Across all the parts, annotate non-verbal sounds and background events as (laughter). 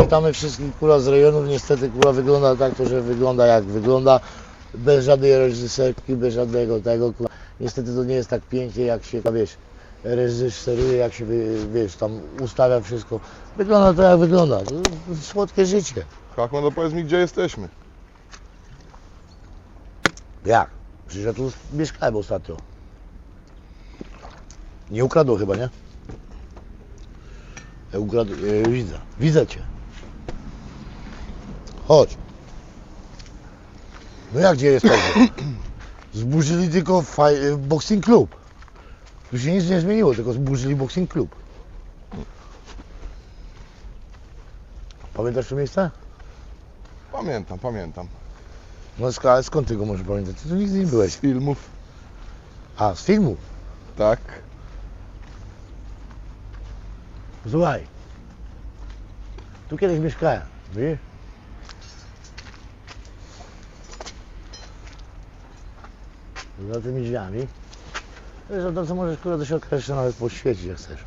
Witamy wszystkich kula z rejonów. Niestety kula wygląda tak, to że wygląda jak wygląda. Bez żadnej reżyserki, bez żadnego tego. Kula. Niestety to nie jest tak pięknie jak się, wiesz, reżyseruje, jak się, wiesz, tam ustawia wszystko. Wygląda to jak wygląda. To słodkie życie. Hachman, no powiedz mi, gdzie jesteśmy? Jak? Przecież ja tu mieszkałem ostatnio. Nie ukradło chyba, nie? Ja ukradł, e, widzę, widzę cię. Chodź. No jak gdzie jest powód? (clears throat) Zburzyli tylko faj, e, boxing klub. Tu się nic nie zmieniło, tylko zburzyli boxing klub. Pamiętasz to miejsce? Pamiętam, pamiętam. No sk- ale skąd ty go możesz pamiętać? Ty tu nigdy nie byłeś. Z filmów. A, z filmu? Tak. Słuchaj, tu kiedyś mieszkałem, wiesz? Za tymi drzwiami. Wiesz, no to co możesz kurwa do środka jeszcze nawet poświecić jak chcesz.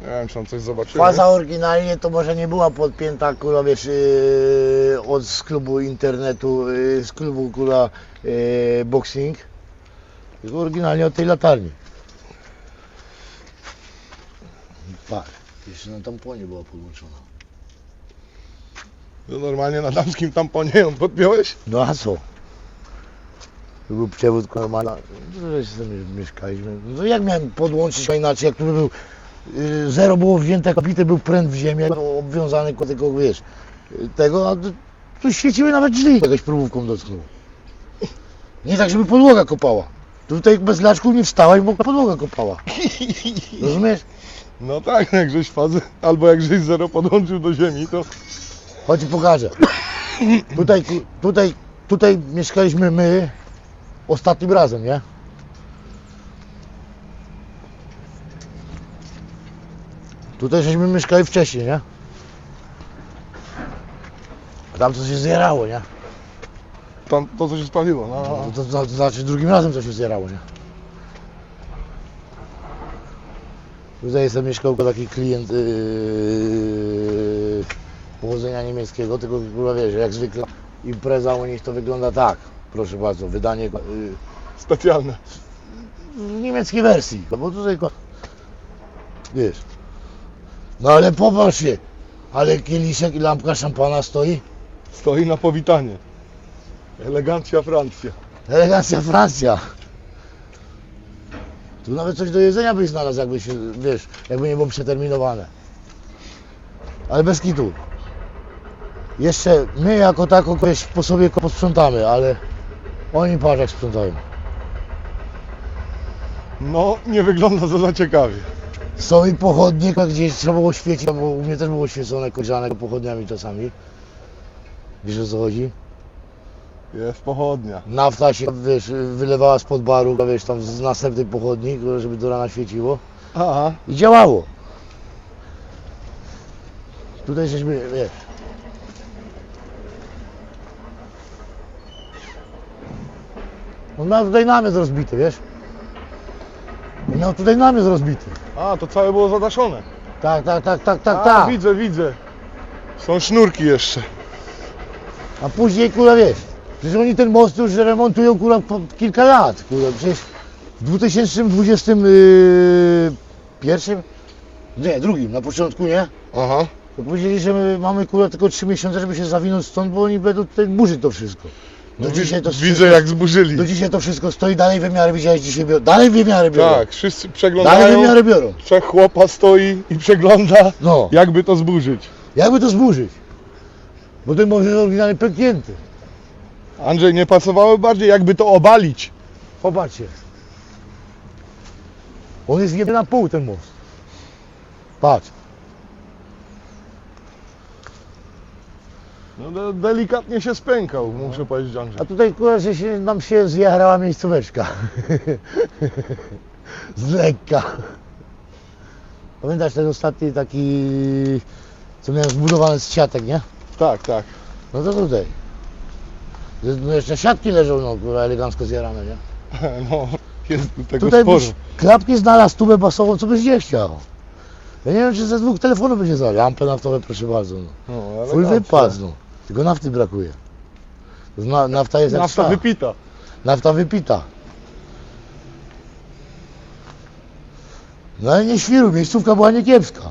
Nie wiem, czy tam coś zobaczymy. Faza oryginalnie to może nie była podpięta kurwa wiesz yy, od z klubu internetu, yy, z klubu kurwa yy, boxing. Tylko oryginalnie od tej latarni. Patrz, jeszcze na tamponie była podłączona. No normalnie na damskim tamponie ją podpiąłeś? No a co? Był przewód normalny. No, mieszkaliśmy. No jak miałem podłączyć inaczej, jak tu był y, zero było wzięte, kopity był pręt w ziemię, obwiązany ko- tylko wiesz, tego, a tu, świeciły nawet drzwi. Jakaś próbówką dotknął. Nie tak, żeby podłoga kopała. Tutaj bez laczków nie wstała i bo podłoga kopała. Rozumiesz? No tak, jak żeś fazę, albo jak żeś zero podłączył do ziemi, to Chodź pokażę. Tutaj, tutaj, tutaj mieszkaliśmy my ostatnim razem, nie? Tutaj żeśmy mieszkali wcześniej, nie? A tam co się zjerało, nie? tam to co się spaliło. No, no. To, to, to znaczy drugim razem co się zjerało, nie? Tutaj sobie mieszkał taki klient yy, pochodzenia niemieckiego, tylko kurwa wiesz, jak zwykle impreza u nich to wygląda tak. Proszę bardzo, wydanie yy, Specjalne. w niemieckiej wersji, no bo tutaj wiesz. No ale popatrz się, ale kieliszek i lampka szampana stoi. Stoi na powitanie. Elegancja Francja. Elegancja Francja. Tu nawet coś do jedzenia byś znalazł, jakby się, wiesz, jakby nie było przeterminowane. Ale bez kitu. Jeszcze my jako tako po sobie posprzątamy, ale oni patrz jak sprzątają. No, nie wygląda to za ciekawie. Są i pochodnie, gdzieś trzeba było świecić, bo u mnie też było świecone koleżanek pochodniami czasami. Wiesz o co chodzi? Jest pochodnia. Nafta się, wiesz, wylewała spod baru, wiesz, tam z następnej pochodni, żeby do rana świeciło. Aha. I działało. Tutaj żeśmy, wiesz. On miał tutaj namiot rozbity, wiesz? On miał tutaj namiot rozbity. A, to całe było zadaszone. Tak, tak, tak, tak, tak, A, tak. widzę, widzę. Są sznurki jeszcze. A później, kurwa, wiesz, przecież oni ten most już remontują, kurwa, po kilka lat, kurwa, przecież w 2021, nie, drugim, na początku, nie? Aha. To powiedzieli, że my mamy, kurwa, tylko 3 miesiące, żeby się zawinąć stąd, bo oni będą tutaj burzyć to wszystko. Do No, dzisiaj to wi- wszystko, Widzę jak zburzyli. Do dzisiaj to wszystko stoi, dalej wymiary, widziałeś dzisiaj, biorą, dalej wymiary biorą. Tak, wszyscy Dalej przeglądają. wymiary biorą. Trzech chłopa stoi i przegląda, No, jakby to zburzyć. jakby to zburzyć. Bo ten most jest oryginalnie pęknięty. Andrzej, nie pasowało bardziej, jakby to obalić. Popatrzcie. On jest jeden na pół ten most. Patrz. No de- delikatnie się spękał, muszę powiedzieć Andrzej. A tutaj kurwa, że się, nam się zjarała miejscóweczka. (laughs) Z lekka. Pamiętasz ten ostatni taki, co miałem zbudowany z siatek, nie? Tak, tak. No to tutaj. No jeszcze siatki leżą, no kurwa, elegancko zjarane, nie? (laughs) No, jest tu tego Tutaj sporo. byś klapki znalazł, tubę basową, co byś nie chciał. Ja nie wiem, czy ze dwóch telefonów będzie za lampę naftową, proszę bardzo. No. No, Full elegancko. no. Tylko nafty brakuje. Na, nafta jest jak Nafta wypita. Nafta wypita. No ale nie świru, miejscówka była niekiepska.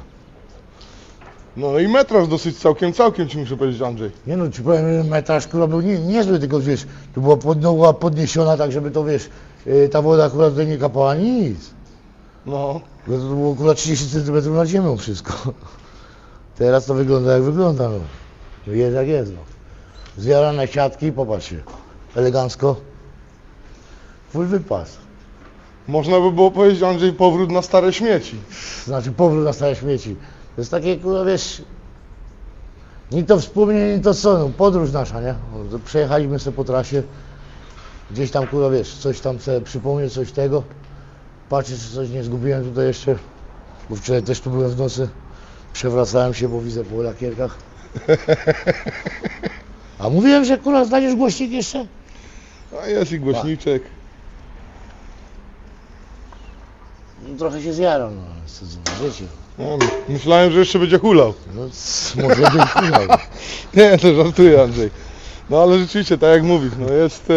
No i metraż dosyć całkiem, całkiem ci muszę powiedzieć Andrzej. Nie no, ci powiem, że metraż kurwa był nie, niezły, tylko wiesz, tu była pod, była podniesiona tak, żeby to wiesz, yy, ta woda akurat tutaj nie kapała nic. No. Bo to było akurat 30 cm nad ziemią wszystko. (laughs) Teraz to wygląda jak wygląda, no. No Jest jak jest, no. Zjarane siatki, popatrzcie. Elegancko. Full wypas. Można by było powiedzieć Andrzej powrót na stare śmieci. Znaczy powrót na stare śmieci. To jest takie, kurwa, wiesz, ni to wspomnienie, ni to co, no, podróż nasza, nie? Przejechaliśmy sobie po trasie, gdzieś tam, kurwa, wiesz, coś tam sobie przypomnieć, coś tego. Patrzę, czy coś nie zgubiłem tutaj jeszcze, bo wczoraj też tu byłem w nocy. Przewracałem się, bo widzę po lakierkach. A mówiłem, że kurwa, znajdziesz głośnik jeszcze? A jest i głośniczek. No, trochę się zjarał, no, ale co za życie. No, myślałem, że jeszcze będzie hulał. No, c- może być chwilą. (laughs) Nie, to żartuję Andrzej. No ale rzeczywiście, tak jak mówisz, no jest...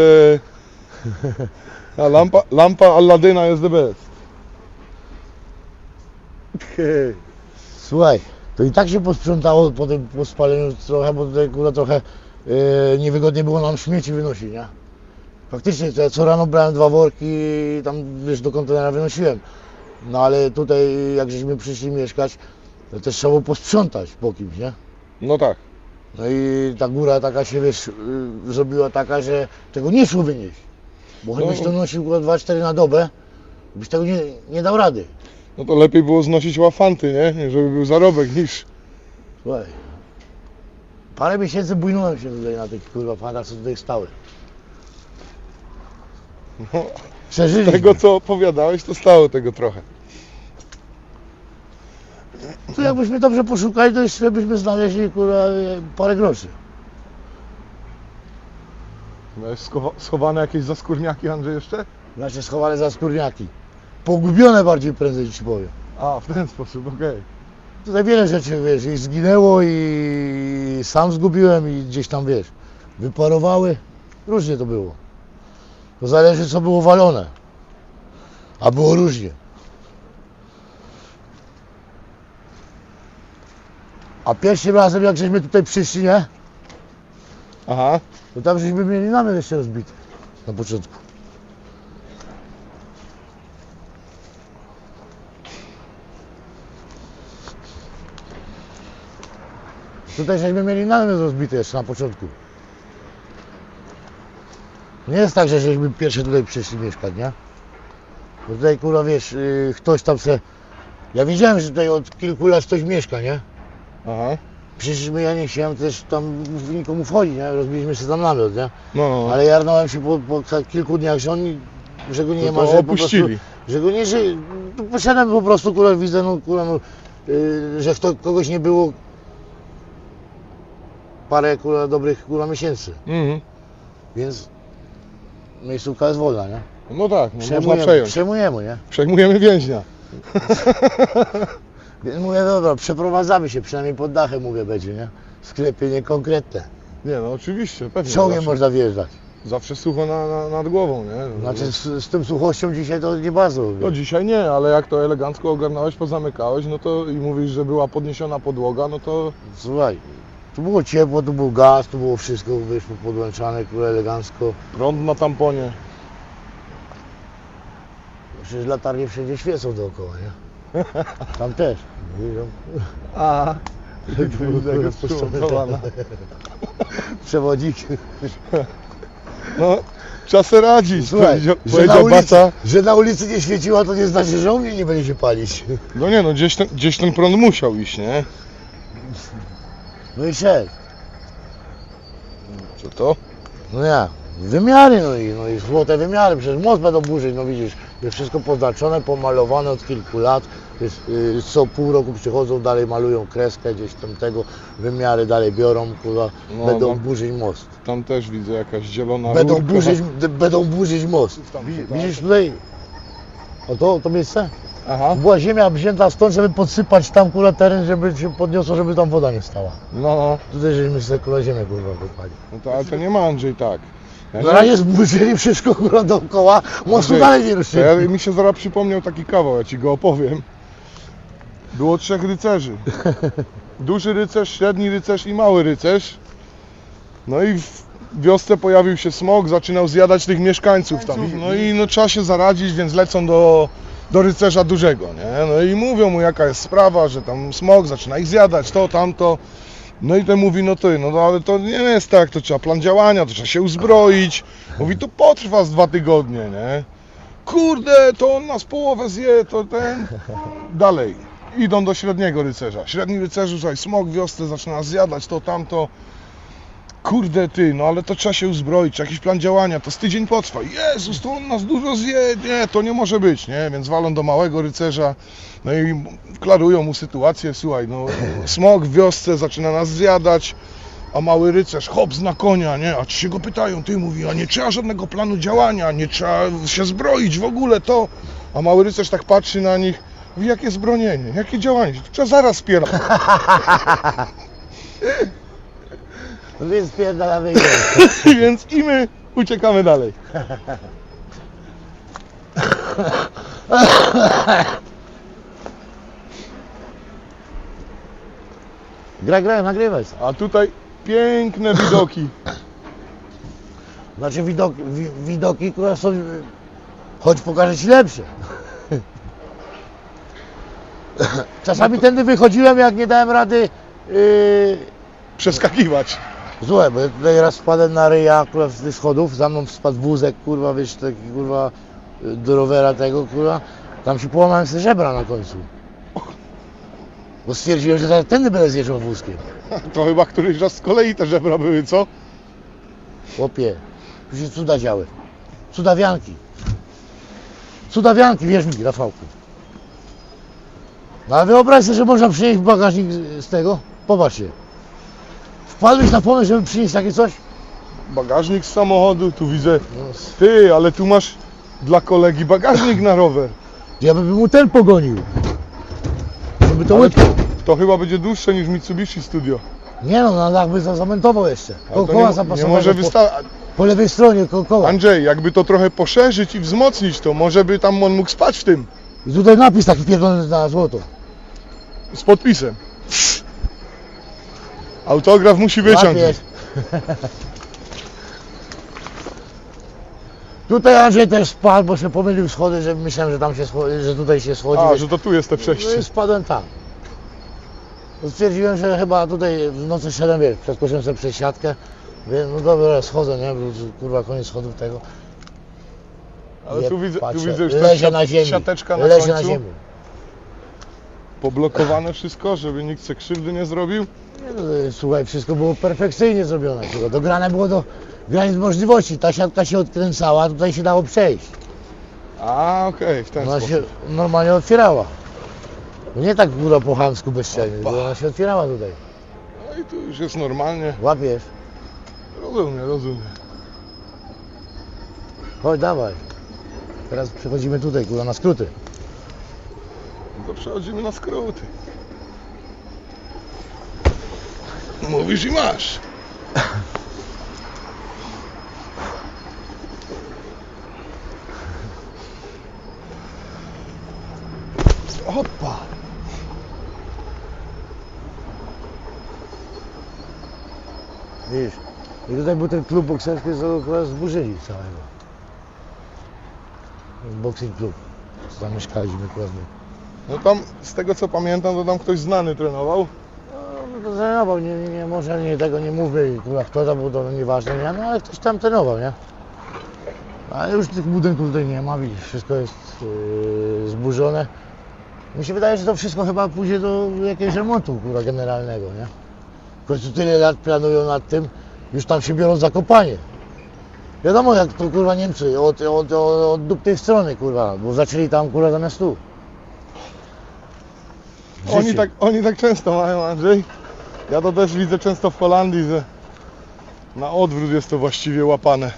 E... Lampa, lampa Alladyna jest the best. Słuchaj, to i tak się posprzątało po tym po spaleniu trochę, bo tutaj kurwa trochę e, niewygodnie było nam śmieci wynosić, nie? Faktycznie, to ja co rano brałem dwa worki i tam wiesz do kontenera wynosiłem. No ale tutaj jak żeśmy przyszli mieszkać, to też trzeba było posprzątać po kimś, nie? No tak. No i ta góra taka się wiesz, y, zrobiła taka, że tego nie szło wynieść. Bo choćbyś No. to nosił kurwa 2-4 na dobę, byś tego nie, nie dał rady. No to lepiej było znosić łafanty, nie? Żeby był zarobek niż... Słuchaj, parę miesięcy bujnąłem się tutaj na tych kurwa fanach, co tutaj stały. No, Przeżyliśmy. tego co opowiadałeś, to stało tego trochę. Tu jakbyśmy dobrze poszukali, to jeszcze byśmy znaleźli kurwa parę groszy. Miałeś schowa- schowane jakieś zaskórniaki Andrzej jeszcze? Znaczy schowane za skórniaki. Pogubione bardziej prędzej ci powiem. A, w ten sposób, okej. Tutaj wiele rzeczy, wiesz, i zginęło i sam zgubiłem i gdzieś tam, wiesz, wyparowały. Różnie to było. To zależy, co było walone. A było różnie. A pierwszym razem, jak żeśmy tutaj przyszli, nie? Aha. To tam żeśmy mieli namiot jeszcze rozbity. Na początku. Tutaj żeśmy mieli namiot rozbity jeszcze na początku. Nie jest tak, że żeśmy pierwszy tutaj przyszli mieszkać, nie? Bo tutaj kurwa wiesz, yy, ktoś tam se... Ja wiedziałem, że tutaj od kilku lat ktoś mieszka, nie? Aha. Przyszliśmy, ja nie chciałem też tam nikomu wchodzić, nie? Rozbiliśmy się tam namiot, nie? No, no. Ale jarnąłem się po, po ka- kilku dniach, że oni, że go nie To ma, że po prostu, opuścili. że go nie żyje. No, Poszedłem po prostu, kurwa, widzę, no, kurwa, no, yy, że kto, kogoś nie było parę, kurwa, dobrych, kurwa, miesięcy, Mhm. więc miejscówka jest wolna, nie? No tak, no można przejąć. przejmujemy, nie? Przejmujemy więźnia. (laughs) Więc mówię, dobra, przeprowadzamy się, przynajmniej pod dachem, mówię, będzie, nie? Sklepienie konkretne. Nie no, oczywiście, pewnie. Ciągiem zawsze, można wjeżdżać. zawsze sucho na, na, nad głową, nie? Znaczy z, z tym suchością dzisiaj to nie bardzo. No dzisiaj nie, ale jak to elegancko ogarnąłeś, pozamykałeś, no to i mówisz, że była podniesiona podłoga, no to Słuchaj, tu było ciepło, tu był gaz, tu było wszystko, wiesz, podłączane, które elegancko. prąd na tamponie. Przecież latarnie wszędzie świecą dookoła, nie? Tam też. A. (laughs) Przewodnik. No, trzeba se radzić, Słuchaj, powiedział, że na, ulicy, Baca. że na ulicy nie świeciła, to nie znaczy, że u mnie nie będzie się palić. No nie no, gdzieś ten, gdzieś ten prąd musiał iść, nie? No i szedł. Co to? No ja. Wymiary, no i, no i złote wymiary, przecież most będą burzyć, no widzisz, jest wszystko poznaczone, pomalowane od kilku lat, jest, y, co pół roku przychodzą, dalej malują kreskę gdzieś tam tego, wymiary dalej biorą, kurwa, No, będą no. burzyć most. Tam też widzę jakaś zielona Będą rurka. burzyć, d- będą burzyć most. Tam Wi- tam- Widzisz tutaj? O to, to miejsce? Aha. Była ziemia wzięta stąd, żeby podsypać tam kurwa teren, żeby się podniosło, żeby tam woda nie stała. No, no. Tutaj żeśmy sobie kurwa ziemię kurwa wypali. no to, ale to nie ma Andrzej tak. Ja No a jest (laughs) burzyli wszystko kurwa dookoła, Andrzej, dalej nie to ruszyli. ja, mi się zaraz przypomniał taki kawał, ja ci go opowiem. Było trzech rycerzy. (laughs) Duży rycerz, średni rycerz i mały rycerz. No i w wiosce pojawił się smog, zaczynał zjadać tych mieszkańców tam. No i no, trzeba się zaradzić, więc lecą do, do rycerza dużego, nie? No i mówią mu jaka jest sprawa, że tam smog zaczyna ich zjadać, to, tamto. No i ten mówi, no to, no ale to nie jest tak, to trzeba plan działania, to trzeba się uzbroić. Mówi, to potrwa z dwa tygodnie, nie? Kurde, to on nas połowę zje, to ten... Dalej, idą do średniego rycerza. Średni rycerzu, słuchaj, smog wiosce zaczyna zjadać to, tamto. Kurde ty, no ale to trzeba się uzbroić, jakiś plan działania, to z tydzień potrwa. Jezus, to on nas dużo zje, nie, to nie może być, nie? Więc walą do małego rycerza, no i klarują mu sytuację, słuchaj, no smog w wiosce zaczyna nas zjadać, a mały rycerz, hops na konia, nie? A ci się go pytają, ty mówi, a nie trzeba żadnego planu działania, nie trzeba się zbroić w ogóle, to... A mały rycerz tak patrzy na nich, mówi, jakie zbrojenie, jakie działanie, trzeba zaraz spierać. (laughs) No więc pierdalamy go. (laughs) Więc i my uciekamy dalej. Gra, gra, nagrywaj. A tutaj piękne widoki. Znaczy widoki, wi, widoki które są, choć pokażę Ci lepsze. Czasami tędy wychodziłem, jak nie dałem rady yy, Przeskakiwać. Złe, bo ja tutaj raz spadłem na ryja akurat z tych schodów, za mną spadł wózek, kurwa, wiesz, taki kurwa y, do rowera tego, kurwa. Tam się połamałem sobie żebra na końcu. Bo stwierdziłem, że zaraz tędy będę zjeżdżał wózkiem. (laughs) To chyba któryś raz z kolei te żebra były, co? Chłopie, tu się cuda działy. Cudawianki. Cudawianki, wierz mi, Rafałku. No ale wyobraź sobie, że można przynieść bagażnik z- tego. Popatrz się. Wpadłeś na pomysł, żeby przynieść takie coś? Bagażnik z samochodu, tu widzę. Ty, ale tu masz dla kolegi bagażnik na rower. Ja bym mu ten pogonił. Żeby to Ale łydko. to, chyba będzie dłuższe niż Mitsubishi Studio. Nie no, jakby za- zamentował jeszcze. Ale Ko to koła nie, nie zapasowego może po, po lewej stronie ko koła. Andrzej, jakby to trochę poszerzyć i wzmocnić, to może by tam on mógł spać w tym. I tutaj napis taki pierdolony na złoto. Z podpisem. Autograf musi wyciągnąć. Łapiesz. Tutaj Andrzej też spadł, bo się pomylił schody, że myślałem, że tam się schodzi, że tutaj się schodzi. A, że to tu jest te No przejście. i spadłem tam. Stwierdziłem, że chyba tutaj w nocy szedłem, wiesz, przeskoczyłem sobie przez siatkę. Wiem, no dobra, schodzę, nie? Kurwa koniec schodów tego. Ale Nie tu widzę, tu patrzę. widzę już ta Lezie siat- na ziemi. siateczka na Lezie końcu. na ziemi. Poblokowane wszystko, żeby nikt se krzywdy nie zrobił. Nie, no, Słuchaj, wszystko było perfekcyjnie zrobione. Tylko dograne było do granic możliwości. Ta siatka się odkręcała, tutaj się dało przejść. A, okej, w ten Ona sposób. się normalnie otwierała. Nie tak góra po chamsku bezczelnie, Opa. bo ona się otwierała tutaj. No i tu już jest normalnie. Łapiesz? Rozumiem, rozumiem. Chodź, dawaj. Teraz przechodzimy tutaj, kurwa, na skróty. To przechodzimy na skróty. Mówisz i masz. Opa! Widzisz? I tutaj był ten klub bokserski, co akurat zburzyli całego. Boxing klub. Co tam mieszkaliśmy akurat. No tam, z tego co pamiętam, to tam ktoś znany trenował. No, no to trenował, nie, nie, nie, może nie, tego nie mówię, kurwa, kto tam był, to nieważne, nie? no ale ktoś tam trenował, nie? Ale już tych budynków tutaj nie ma, widzisz, wszystko jest yy, zburzone. Mi się wydaje, że to wszystko chyba pójdzie do jakiegoś remontu, kurwa, generalnego, nie? W końcu tyle lat planują nad tym, już tam się biorą za kopanie. Wiadomo, jak to, kurwa, Niemcy, od, od, od, od dupnej strony, kurwa, bo zaczęli tam, kurwa, zamiast tu. Oni tak, oni tak często mają, Andrzej. Ja to też widzę często w Holandii, że na odwrót jest to właściwie łapane.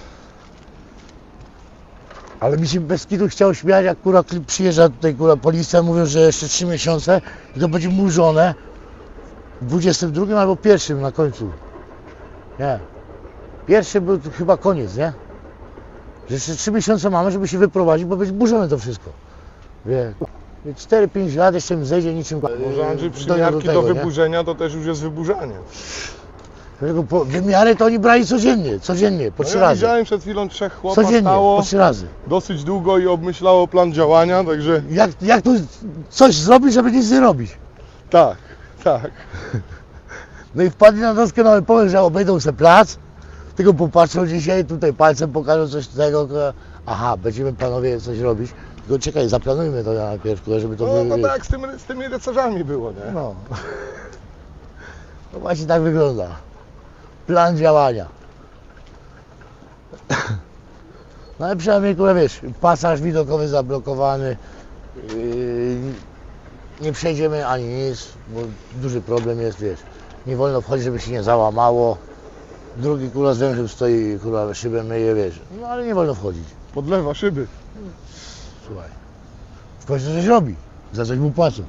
Ale mi się bez kitu chciał śmiać, jak kurwa kli- przyjeżdża tutaj kurwa policja, mówią, że jeszcze 3 miesiące i to będzie murzone w 22 albo pierwszym na końcu. Nie. Pierwszy był to chyba koniec, nie? Że jeszcze 3 miesiące mamy, żeby się wyprowadzić, bo będzie burzone to wszystko. Wie. 4-5 lat jeszcze mi zejdzie niczym Może Andrzej do- przymiarki do, tego, nie? wyburzenia to też już jest wyburzanie. Dlatego po, wymiary to oni brali codziennie, codziennie, po No trzy ja razy. widziałem przed chwilą trzech chłopa Codziennie, po trzy razy. dosyć długo i obmyślało plan działania, także Jak, jak tu coś zrobić, żeby nic nie robić? tak, tak. No i wpadli na doskonały pomysł, że obejdą se plac, tylko popatrzą dzisiaj, tutaj palcem pokażą coś tego, aha, będziemy panowie coś robić, tylko czekaj, zaplanujmy to najpierw, kurwa, żeby to No, no tak z, tym, z tymi rycerzami było, nie? No. No właśnie tak wygląda. Plan działania. No ale przynajmniej, kurwa, wiesz, pasaż widokowy zablokowany, yy, nie przejdziemy ani nic, bo duży problem jest, wiesz, nie wolno wchodzić, żeby się nie załamało. Drugi kurwa z wężem stoi, kurwa szybę myje, wiesz, no ale nie wolno wchodzić, Podlewa szyby. Słuchaj. W końcu coś robi, za coś mu płacą.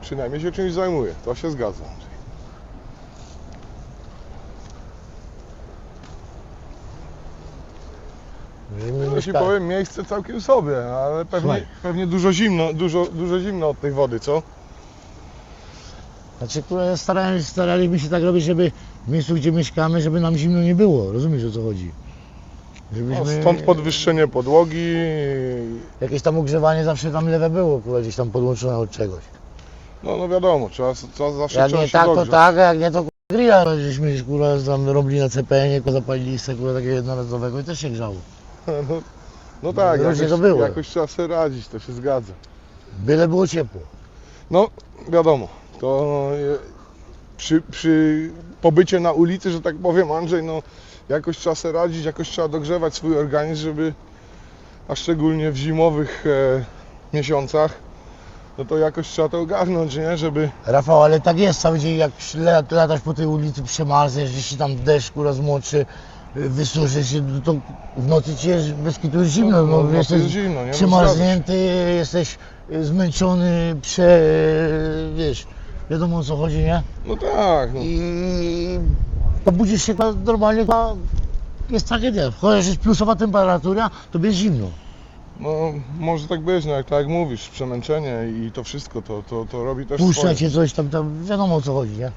Przynajmniej się czymś zajmuje, to się zgadza. Ja ci mieszka- powiem, miejsce całkiem sobie, ale pewnie, Słuchaj. pewnie dużo zimno, dużo, dużo zimno od tej wody, co? Znaczy, kurwa, starali, staraliśmy się tak robić, żeby w miejscu, gdzie mieszkamy, żeby nam zimno nie było. Rozumiesz, o co chodzi? No, Żebyśmy... stąd podwyższenie podłogi. Jakieś tam ogrzewanie zawsze tam lewe było, kurwa, gdzieś tam podłączone od czegoś. No, no wiadomo, trzeba, trzeba zawsze Jak trzeba nie się tak, to dogrzać. tak, a jak nie to kurwa, grilla. Żeśmy kurwa tam robili na CPN-ie, kurwa, zapalili sobie kurwa takiego jednorazowego i też się grzało. (laughs) No, no tak, Różnie jakoś, to było. jakoś trzeba sobie radzić, to się zgadza. Byle było ciepło. No, wiadomo, to e, przy, przy pobycie na ulicy, że tak powiem, Andrzej, no jakoś trzeba sobie radzić, jakoś trzeba dogrzewać swój organizm, żeby, a szczególnie w zimowych e, miesiącach, no to jakoś trzeba to ogarnąć, nie, żeby, Rafał, ale tak jest cały dzień, jak lat- latasz po tej ulicy, przemarzniesz, jeśli tam deszcz kurwa zmoczy, wysuszysz się, no to w nocy ci jest bez kitu jest zimno, no, jesteś jest zimno, nie, przemarznięty, jesteś zmęczony, prze, wiesz, wiadomo o co chodzi, nie? no tak, no. I obudzisz się normalnie, jest tragedia, chociaż jest plusowa temperatura, to jest zimno. No, może tak być, no jak, tak jak mówisz, przemęczenie i to wszystko, to, to, to robi też Puszcza swoje. cię coś tam, tam, wiadomo o co chodzi, nie?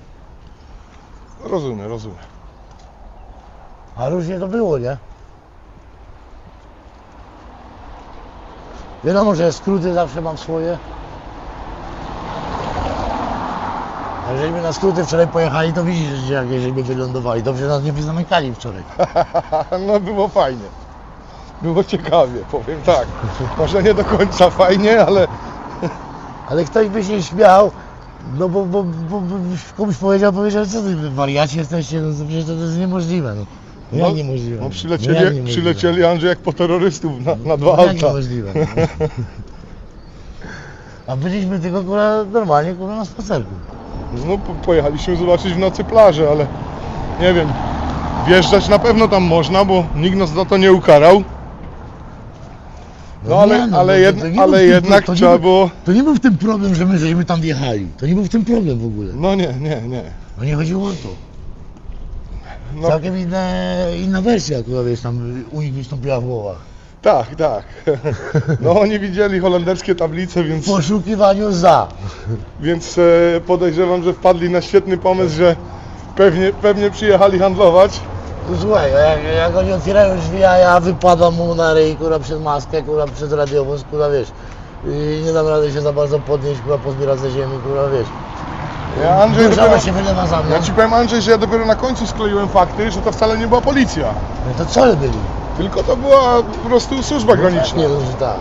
Rozumiem, rozumiem. A różnie to było, nie? Wiadomo, że skróty zawsze mam swoje. A żeśmy na skróty wczoraj pojechali, to widzisz, że jak żeśmy wylądowali. Dobrze nas nie zamykali wczoraj. (laughs) No było fajnie. Było ciekawie, powiem tak. Może nie do końca fajnie, ale Ale ktoś by się śmiał, no bo, bo, bo, bo komuś powiedział, powiedział, co ty wariaci jesteście, no to przecież to jest niemożliwe. No. Jak No, niemożliwe? no jak przylecieli, niemożliwe? przylecieli Andrzej jak po terrorystów na, na dwa Jak auta. niemożliwe? no. (laughs) A byliśmy tylko kurwa, normalnie kurwa, na spacerku. No po, pojechaliśmy zobaczyć w nocy plażę, ale nie wiem. Wjeżdżać na pewno tam można, bo nikt nas za to nie ukarał. No ale, nie, ale, to- jed, to był ale jednak to nie trzeba był- było. To nie był w tym problem, że my żeśmy tam wjechali. To nie był w tym problem w ogóle. No nie, nie, nie. No nie chodziło o to. No, Całkiem inne, inna wersja, która wiesz, tam u nich wystąpiła w głowach. Tak, tak. (laughs) No oni widzieli holenderskie tablice, więc. W poszukiwaniu za. Więc e, podejrzewam, że wpadli na świetny pomysł, że pewnie, pewnie przyjechali handlować. To słuchaj, jak, jak oni otwierają drzwi, a ja wypadam mu na ryj, kurwa, przez maskę, kurwa, przez radiowóz, kurwa, wiesz. I nie dam rady się za bardzo podnieść, kurwa, pozbierać ze ziemi, kurwa, wiesz. Ja, Andrzej, Dużo dopiero, się wylewa za mną. ja ci powiem Andrzej, że ja dopiero na końcu skleiłem fakty, że to wcale nie była policja. No to co byli? Tylko to była po prostu służba graniczna. Nie wiem, że tak.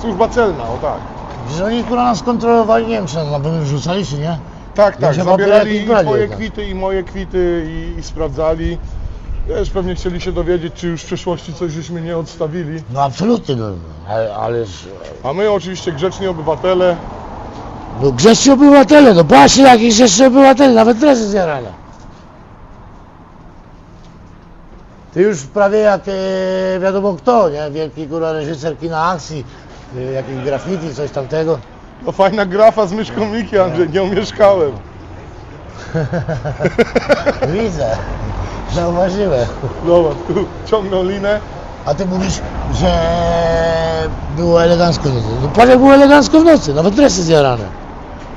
Służba celna, o tak. Że oni kurwa nas kontrolowali, nie wiem czy nas na pewno wrzucali czy nie. Tak, tak, Będzie zabierali papierek i brali twoje kwity i moje kwity i, i sprawdzali. Wiesz, pewnie chcieli się dowiedzieć, czy już w przeszłości coś żeśmy nie odstawili. No absolutnie, no, ale, ależ... A my oczywiście grzeczni obywatele, No grzeczni obywatele, no patrzcie jaki grzeczni obywatele, nawet dresy zjarane. Ty już prawie jak e, wiadomo kto, nie? Wielki kurwa reżyser kina akcji, e, jakiś graffiti, coś tamtego. No fajna grafa z myszką Miki, Andrzej, nie umieszkałem. (laughs) Widzę, zauważyłem. Zobacz, tu ciągną linę. A ty mówisz, że było elegancko w nocy. No patrz jak było elegancko w nocy, nawet dresy zjarane.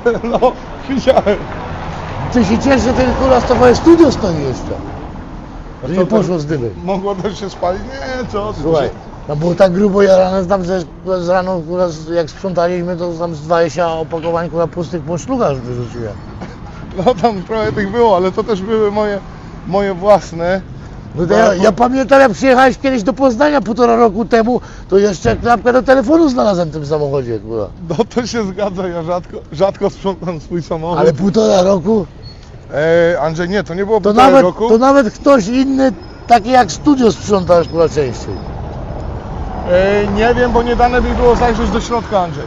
(laughs) No, widziałem. Ty się ciesz, że ten kurwa stołowe studio stoi jeszcze. Nie to- poszło z dymem. Mogło też się spalić? Nie, co? Słuchaj, no było tak grubo jarane tam, że z rano kurwa, jak sprzątaliśmy, to tam z 20 opakowań kurwa pustych po szlugach wyrzuciłem. No tam trochę tych było, ale to też były moje, moje własne. No to ja, ja pamiętam jak przyjechałeś kiedyś do Poznania półtora roku temu, to jeszcze klapkę do telefonu znalazłem w tym samochodzie, kurwa. No to się zgadza, ja rzadko, rzadko sprzątam swój samochód. Ale półtora roku, E, Andrzej, nie, to nie było to półtora nawet, roku. to nawet ktoś inny, taki jak studio sprzątasz kurwa częściej. E, nie wiem, bo nie dane mi było zajrzeć do środka, Andrzej.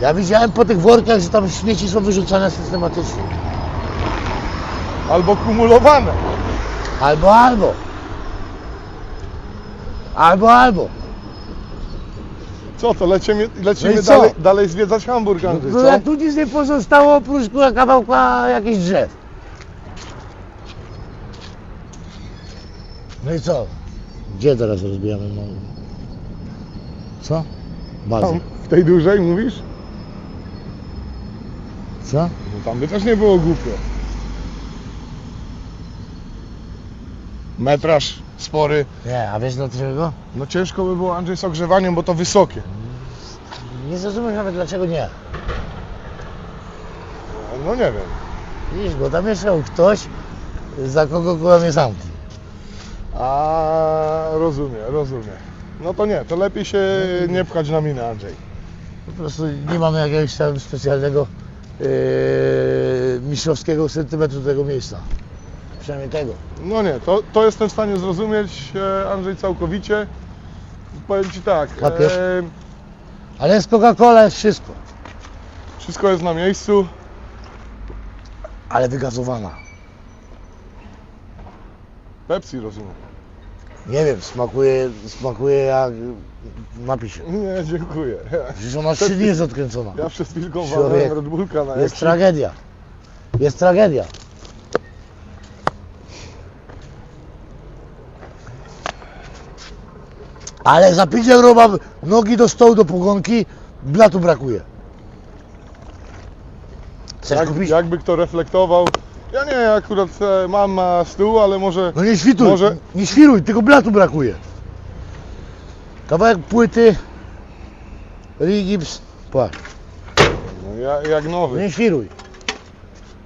Ja widziałem po tych workach, że tam śmieci są wyrzucane systematycznie. Albo kumulowane. Albo, albo. Albo, albo. Co to, lecimy, lecimy No i co? dalej, dalej zwiedzać Hamburg, Andrzej, No co? tu nic nie pozostało oprócz kurwa, kawałka jakichś drzew. No i co? Gdzie teraz rozbijamy no? Co? Bazę. Tam, w tej dużej mówisz? Co? No tam by też nie było głupio. Metraż spory. Nie, a wiesz dlaczego? No ciężko by było Andrzej z ogrzewaniem, bo to wysokie. Nie zrozumiesz nawet dlaczego nie. No nie wiem. Widzisz, bo tam mieszkał ktoś, za kogo kurwa mnie zamknie. A rozumiem, rozumiem. No to nie, to lepiej się nie pchać na minę, Andrzej. Po prostu nie mamy jakiegoś tam specjalnego yy, mistrzowskiego sentymetru do tego miejsca. Przynajmniej tego. No nie, to, to jestem w stanie zrozumieć, e, Andrzej, całkowicie. Powiem Ci tak, Łapiesz? e, Ale jest Coca-Cola, jest wszystko. wszystko jest na miejscu. Ale wygazowana. Pepsi rozumiem. Nie wiem, smakuje, smakuje jak napisie. Nie, dziękuję. Przecież ona trzy dni jest odkręcona. Ja przez chwilkę Człowiek. Red Bullka na Jest tragedia. Jest tragedia. Ale za 5 euro mam nogi do stołu do pogonki, blatu brakuje. Chcesz Jak, kupić? jakby kto reflektował. Ja nie, akurat e, mam na stół, ale może... No nie śwituj, Może- nie świruj, tylko blatu brakuje. Kawałek płyty, Rigips, płacz. No, ja, jak nowy. Nie świruj.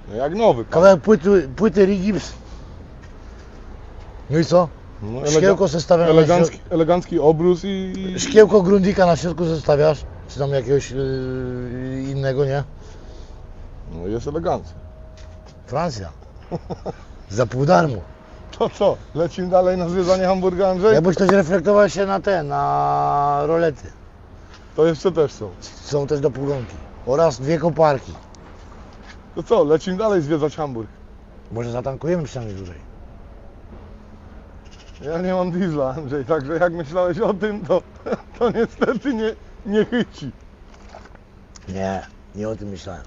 No, jak nowy. Kawałek płyty, płyty Rigips. No i co? No, Szkiełko zestawiam na elegancki, elegancki obrus i... i- Szkiełko Grundika na środku zostawiasz, czy tam jakiegoś yy, innego, nie? No jest elegancki. Francja. Za pół darmo. To co, lecimy dalej na zwiedzanie Hamburga, Andrzej? Jakbyś ktoś reflektował się na te, na rolety. To jeszcze też są. Są też do półgonki. Oraz dwie koparki. To co, lecimy dalej zwiedzać Hamburg. Może zatankujemy przynajmniej dłużej. Ja nie mam diesla, Andrzej, także jak myślałeś o tym, to, to niestety nie, nie chyci. Nie, nie o tym myślałem.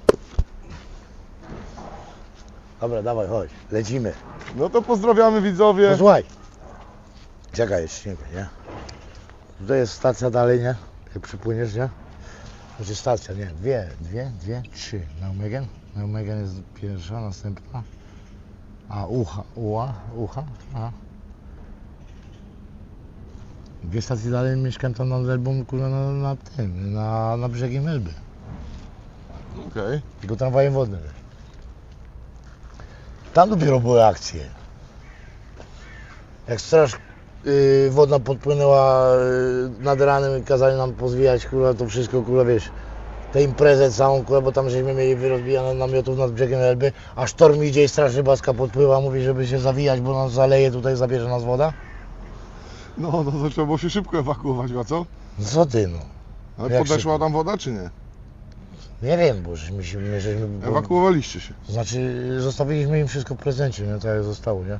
Dobra, dawaj, chodź, lecimy. No to pozdrawiamy widzowie. No słuchaj. Czekaj, jeszcze nie, nie? Tutaj jest stacja dalej, nie? Jak przypłyniesz, nie? Znaczy stacja, nie, dwie, dwie, dwie, trzy. Naumegen. Naumegen jest pierwsza, następna. A ucha, uła, ucha, a. Dwie stacje dalej mieszkam tam nad Elbą, kurwa, na, na tym, na, na brzegiem Elby. Okej. Tylko tramwajem wodnym. Tam dopiero były akcje. Jak straż yy, wodna podpłynęła yy, nad ranem i kazali nam pozwijać kurwa to wszystko, kurwa wiesz, tę imprezę całą, kurwa, bo tam żeśmy mieli wyrozbijane namiotów nad brzegiem Elby, a sztorm idzie i straż rybacka podpływa, mówi, żeby się zawijać, bo nas zaleje, tutaj zabierze nas woda. No, no to trzeba było się szybko ewakuować, a co? Co ty no? Ale Jak podeszła szybko? tam woda, czy nie? Nie wiem, bo żeśmy się, my żeśmy... bo- Ewakuowaliście się. To znaczy, zostawiliśmy im wszystko w prezencie, nie? Tak jak zostało, nie?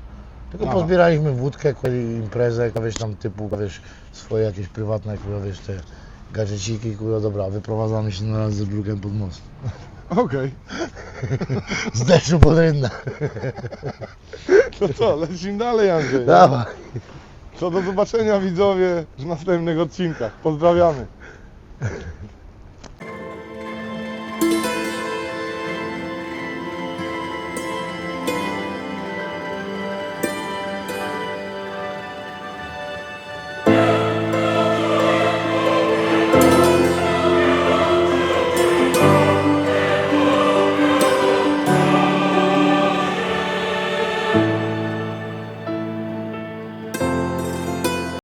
Tylko Aha. pozbieraliśmy wódkę, kurwa, imprezę, kurwa, wiesz, tam typu, kurwa, wiesz, swoje jakieś prywatne, kurwa, wiesz, te gadżeciki, kurwa, dobra, wyprowadzamy się na raz ze drukiem pod most. (laughs) Okej. (laughs) Z deszczu pod rynna. (laughs) To co, lecimy dalej Andrzej. Dawaj. Co do zobaczenia widzowie w następnych odcinkach. Pozdrawiamy.